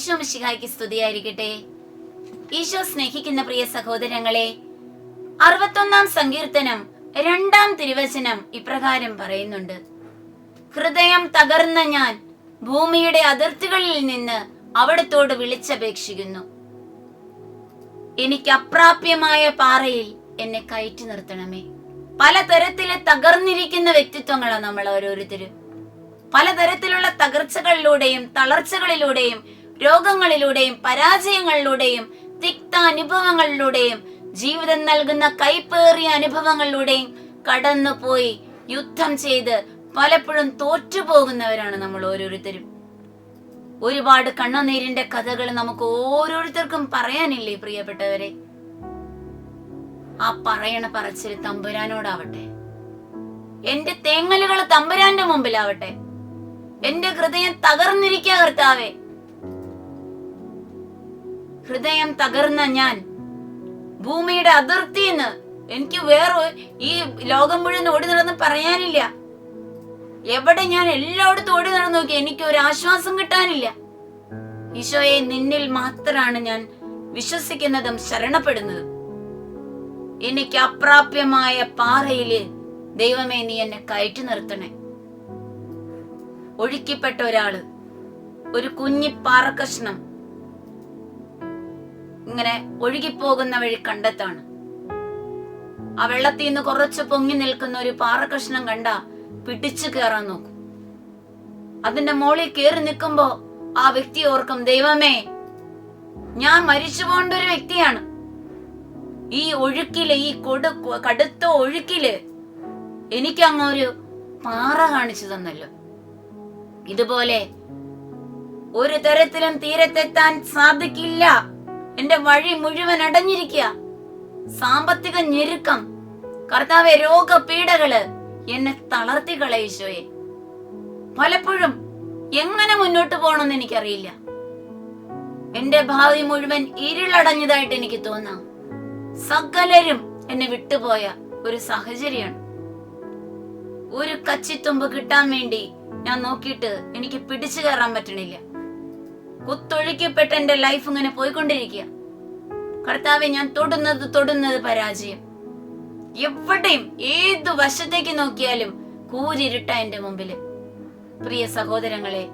ഈശോ മിശിഹായ്ക്ക് സ്തുതിയായിരിക്കട്ടെ. ഈശോ സ്നേഹിക്കുന്ന പ്രിയ സഹോദരങ്ങളെ അറുപത്തൊന്നാം സങ്കീർത്തനം രണ്ടാം തിരുവചനം ഇപ്രകാരം പറയുന്നുണ്ട്. ഹൃദയം തകർന്ന ഞാൻ ഭൂമിയുടെ അതിർത്തികളിൽ നിന്ന് അവിടത്തോട് വിളിച്ചപേക്ഷിക്കുന്നു. എനിക്ക് അപ്രാപ്യമായ പാറയിൽ എന്നെ കയറ്റി നിർത്തണമേ. പലതരത്തിലെ തകർന്നിരിക്കുന്ന വ്യക്തിത്വങ്ങളാണ് നമ്മൾ ഓരോരുത്തരും. പലതരത്തിലുള്ള തകർച്ചകളിലൂടെയും തളർച്ചകളിലൂടെയും രോഗങ്ങളിലൂടെയും പരാജയങ്ങളിലൂടെയും തിക്ത അനുഭവങ്ങളിലൂടെയും ജീവിതം നൽകുന്ന കൈപ്പേറിയ അനുഭവങ്ങളിലൂടെയും കടന്നുപോയി യുദ്ധം ചെയ്ത് പലപ്പോഴും തോറ്റുപോകുന്നവരാണ് നമ്മൾ ഓരോരുത്തരും. ഒരുപാട് കണ്ണുനീരിന്റെ കഥകൾ നമുക്ക് ഓരോരുത്തർക്കും പറയാനില്ലേ പ്രിയപ്പെട്ടവരെ? ആ പറയണ പറച്ചിൽ തമ്പുരാനോടാവട്ടെ. എന്റെ തേങ്ങലുകൾ തമ്പുരാന്റെ മുമ്പിലാവട്ടെ. എന്റെ ഹൃദയം തകർന്നിരിക്കുക കർത്താവേ. ഹൃദയം തകർന്ന ഞാൻ. ഭൂമിയുടെ അതിർത്തിന്ന് എനിക്ക് വേറെ ഈ ലോകം മുഴുവൻ ഓടി നടന്ന് പറയാനില്ല. എവിടെ ഞാൻ എല്ലായിടത്തും ഓടി നടന്നു നോക്കി എനിക്ക് ഒരു ആശ്വാസം കിട്ടാനില്ല. ഈശോയെ നിന്നിൽ മാത്രമാണ് ഞാൻ വിശ്വസിക്കുന്നതും ശരണപ്പെടുന്നതും. എനിക്ക് അപ്രാപ്യമായ പാറയിൽ ദൈവമേ നീ എന്നെ കയറ്റി നിർത്തണേ. ഒഴുക്കിപ്പെട്ട ഒരാൾ ഒരു കുഞ്ഞി പാറക്കഷ്ണം ഇങ്ങനെ ഒഴുകിപ്പോകുന്ന വഴി കണ്ടെത്താണ്. ആ വെള്ളത്തിൽ നിന്ന് കുറച്ച് പൊങ്ങി നിൽക്കുന്ന ഒരു പാറക്കഷ്ണം കണ്ട പിടിച്ചു കയറാൻ നോക്കും. അതിന്റെ മോളിൽ കയറി നിൽക്കുമ്പോ ആ വ്യക്തി ഓർക്കും ദൈവമേ ഞാൻ മരിച്ചു പോകേണ്ട ഒരു വ്യക്തിയാണ്. ഈ ഒഴുക്കിൽ ഈ കൊടു കടുത്ത ഒഴുക്കിൽ എനിക്ക് അങ്ങൊരു പാറ കാണിച്ചു തന്നല്ലോ. ഇതുപോലെ ഒരു തരത്തിലും തീരത്തെത്താൻ സാധിക്കില്ല. എന്റെ വഴി മുഴുവൻ അടഞ്ഞിരിക്കുക. സാമ്പത്തിക ഞെരുക്കം കർത്താവെ രോഗപീഡകൾ എന്നെ തളർത്തി കളയിച്ചോയെ പലപ്പോഴും എങ്ങനെ മുന്നോട്ട് പോകണമെന്ന് എനിക്കറിയില്ല. എന്റെ ഭാവി മുഴുവൻ ഇരുളടഞ്ഞതായിട്ട് എനിക്ക് തോന്നാം. സകലരും എന്നെ വിട്ടുപോയ ഒരു സാഹചര്യമാണ്. ഒരു കച്ചിത്തുമ്പ് കിട്ടാൻ വേണ്ടി ഞാൻ നോക്കിയിട്ട് എനിക്ക് പിടിച്ചു കയറാൻ പറ്റണില്ല. കുത്തൊഴുക്കപ്പെട്ട എന്റെ ലൈഫ് ഇങ്ങനെ പോയിക്കൊണ്ടിരിക്കുക. കർത്താവെ ഞാൻ തൊടുന്നത് തൊടുന്നത് പരാജയം. എവിടെയും ഏത് വശത്തേക്ക് നോക്കിയാലും കൂരിരുട്ട എന്റെ മുമ്പിൽ. പ്രിയ സഹോദരങ്ങളെ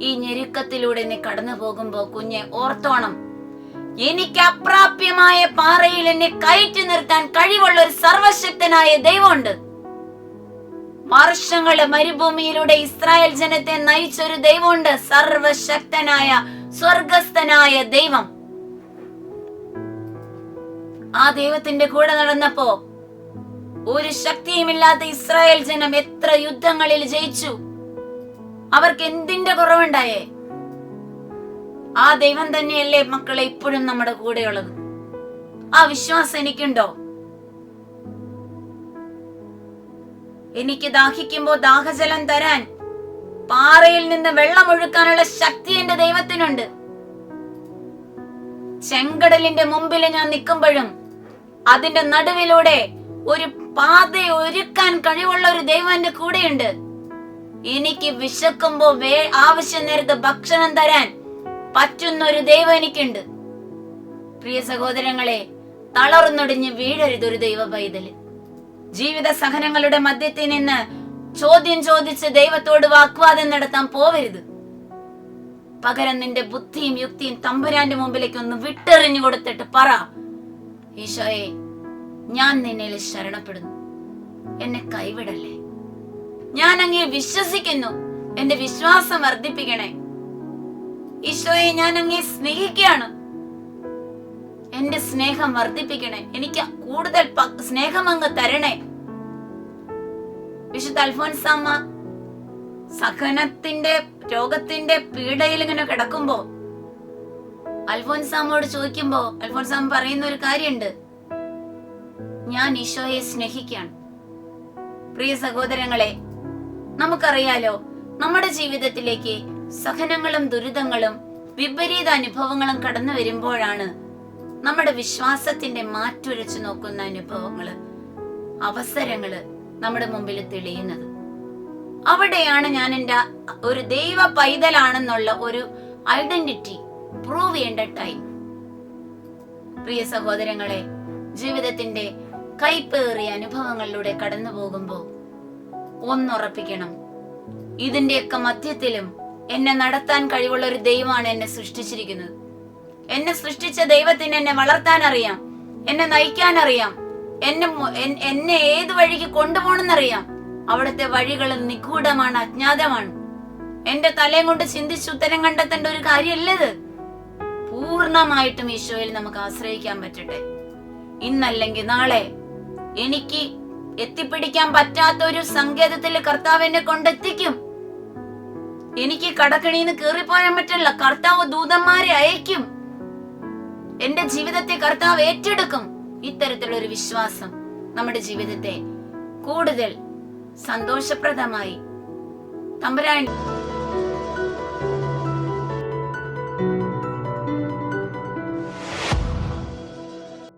ഈ ഞെരുക്കത്തിലൂടെ നീ കടന്നു പോകുമ്പോ കുഞ്ഞെ ഓർത്തോണം. എനിക്ക് അപ്രാപ്യമായ പാറയിൽ എന്നെ കയറ്റി നിർത്താൻ കഴിവുള്ള ഒരു സർവശക്തനായ ദൈവമുണ്ട്. വർഷങ്ങൾ മരുഭൂമിയിലൂടെ ഇസ്രായേൽ ജനത്തെ നയിച്ച ഒരു ദൈവമുണ്ട്. സർവശക്തനായ സ്വർഗസ്ഥനായ ദൈവം. ആ ദൈവത്തിന്റെ കൂടെ നടന്നപ്പോ ഒരു ശക്തിയുമില്ലാത്ത ഇസ്രായേൽ ജനം എത്ര യുദ്ധങ്ങളിൽ ജയിച്ചു. അവർക്ക് എന്തിന്റെ കുറവുണ്ടായേ? ആ ദൈവം തന്നെയല്ലേ മക്കളെ ഇപ്പോഴും നമ്മുടെ കൂടെയുള്ളത്? ആ വിശ്വാസം എനിക്കുണ്ടോ? എനിക്ക് ദാഹിക്കുമ്പോ ദാഹജലം തരാൻ പാറയിൽ നിന്ന് വെള്ളം ഒഴുക്കാനുള്ള ശക്തി എന്റെ ദൈവത്തിനുണ്ട്. ചെങ്കടലിന്റെ മുമ്പിൽ ഞാൻ നിൽക്കുമ്പോഴും അതിന്റെ നടുവിലൂടെ ഒരു പാത ഒരുക്കാൻ കഴിവുള്ള ഒരു ദൈവം എന്റെ കൂടെയുണ്ട്. എനിക്ക് വിശക്കുമ്പോ വേ ആവശ്യം നേരത്ത് ഭക്ഷണം തരാൻ പറ്റുന്ന ഒരു ദൈവം എനിക്കുണ്ട്. പ്രിയ സഹോദരങ്ങളെ തളർന്നൊടിഞ്ഞ് വീഴരുത് ഒരു ദൈവ പൈതൽ ജീവിത സഹനങ്ങളുടെ മധ്യത്തിൽ നിന്ന് ചോദ്യം ചോദിച്ച് ദൈവത്തോട് വാക്വാദം നടത്താൻ പോവരുത്. പകരം നിന്റെ ബുദ്ധിയും യുക്തിയും തമ്പുരാന്റെ മുമ്പിലേക്ക് ഒന്ന് വിട്ടെറിഞ്ഞു കൊടുത്തിട്ട് പറ ഈശോയെ ഞാൻ നിന്നെ ശരണപ്പെടുന്നു. എന്നെ കൈവിടല്ലേ? ഞാൻ അങ്ങേ വിശ്വസിക്കുന്നു. എന്റെ വിശ്വാസം വർദ്ധിപ്പിക്കണേ. ഈശോയെ ഞാൻ അങ്ങേ സ്നേഹിക്കുകയാണ്. എന്റെ സ്നേഹം വർദ്ധിപ്പിക്കണേ. എനിക്ക് കൂടുതൽ സ്നേഹം അങ്ങ് തരണേ. വിശുദ്ധ അൽഫോൻസാമ്മ സഹനത്തിന്റെ രോഗത്തിന്റെ പീഡയിൽ ഇങ്ങനെ കിടക്കുമ്പോ അൽഫോൻസാമ്മോട് ചോദിക്കുമ്പോ അൽഫോൻസാമ്മ പറയുന്ന ഒരു കാര്യമുണ്ട്. ഞാൻ ഈശോയെ സ്നേഹിക്കാണ് പ്രിയ സഹോദരങ്ങളെ നമുക്കറിയാലോ നമ്മുടെ ജീവിതത്തിലേക്ക് സഹനങ്ങളും ദുരിതങ്ങളും വിപരീത അനുഭവങ്ങളും കടന്നു വരുമ്പോഴാണ് നമ്മുടെ വിശ്വാസത്തിന്റെ മാറ്റുരച്ചു നോക്കുന്ന അനുഭവങ്ങൾ അവസരങ്ങൾ നമ്മുടെ മുമ്പിൽ തെളിയുന്നത്. അവിടെയാണ് ഞാൻ എന്റെ ഒരു ദൈവ പൈതലാണെന്നുള്ള ഒരു ഐഡന്റിറ്റി പ്രൂവ് ചെയ്യേണ്ട ടൈം പ്രിയ സഹോദരങ്ങളെ ജീവിതത്തിന്റെ കൈപ്പേറിയ അനുഭവങ്ങളിലൂടെ കടന്നു പോകുമ്പോൾ ഒന്നുറപ്പിക്കണം. ഇതിന്റെയൊക്കെ മധ്യത്തിലും എന്നെ നടത്താൻ കഴിവുള്ള ഒരു ദൈവമാണ് എന്നെ സൃഷ്ടിച്ചിരിക്കുന്നത്. എന്നെ സൃഷ്ടിച്ച ദൈവത്തിന് എന്നെ വളർത്താൻ അറിയാം. എന്നെ നയിക്കാൻ അറിയാം. എന്നെ എന്നെ ഏത് വഴിക്ക് കൊണ്ടുപോകണമെന്നറിയാം. അവിടുത്തെ വഴികൾ നിഗൂഢമാണ് അജ്ഞാതമാണ്. എന്റെ തലയും കൊണ്ട് ചിന്തിച്ച് ഉത്തരം കണ്ടെത്തേണ്ട ഒരു കാര്യമല്ലത്. പൂർണമായിട്ടും ഈശോയിൽ നമുക്ക് ആശ്രയിക്കാൻ പറ്റട്ടെ. ഇന്നല്ലെങ്കിൽ നാളെ എനിക്ക് എത്തിപ്പിടിക്കാൻ പറ്റാത്ത ഒരു സങ്കേതത്തിൽ കർത്താവ് എന്നെ കൊണ്ടെത്തിക്കും. എനിക്ക് കടക്കണിന്ന് കീറിപ്പോയാൻ പറ്റില്ല. കർത്താവ് ദൂതന്മാരെ അയക്കും. എന്റെ ജീവിതത്തെ കർത്താവ് ഏറ്റെടുക്കും. ഇത്തരത്തിലുള്ള ഒരു വിശ്വാസം നമ്മുടെ ജീവിതത്തെ കൂടുതൽ സന്തോഷപ്രദമായി തമ്പുരാൻ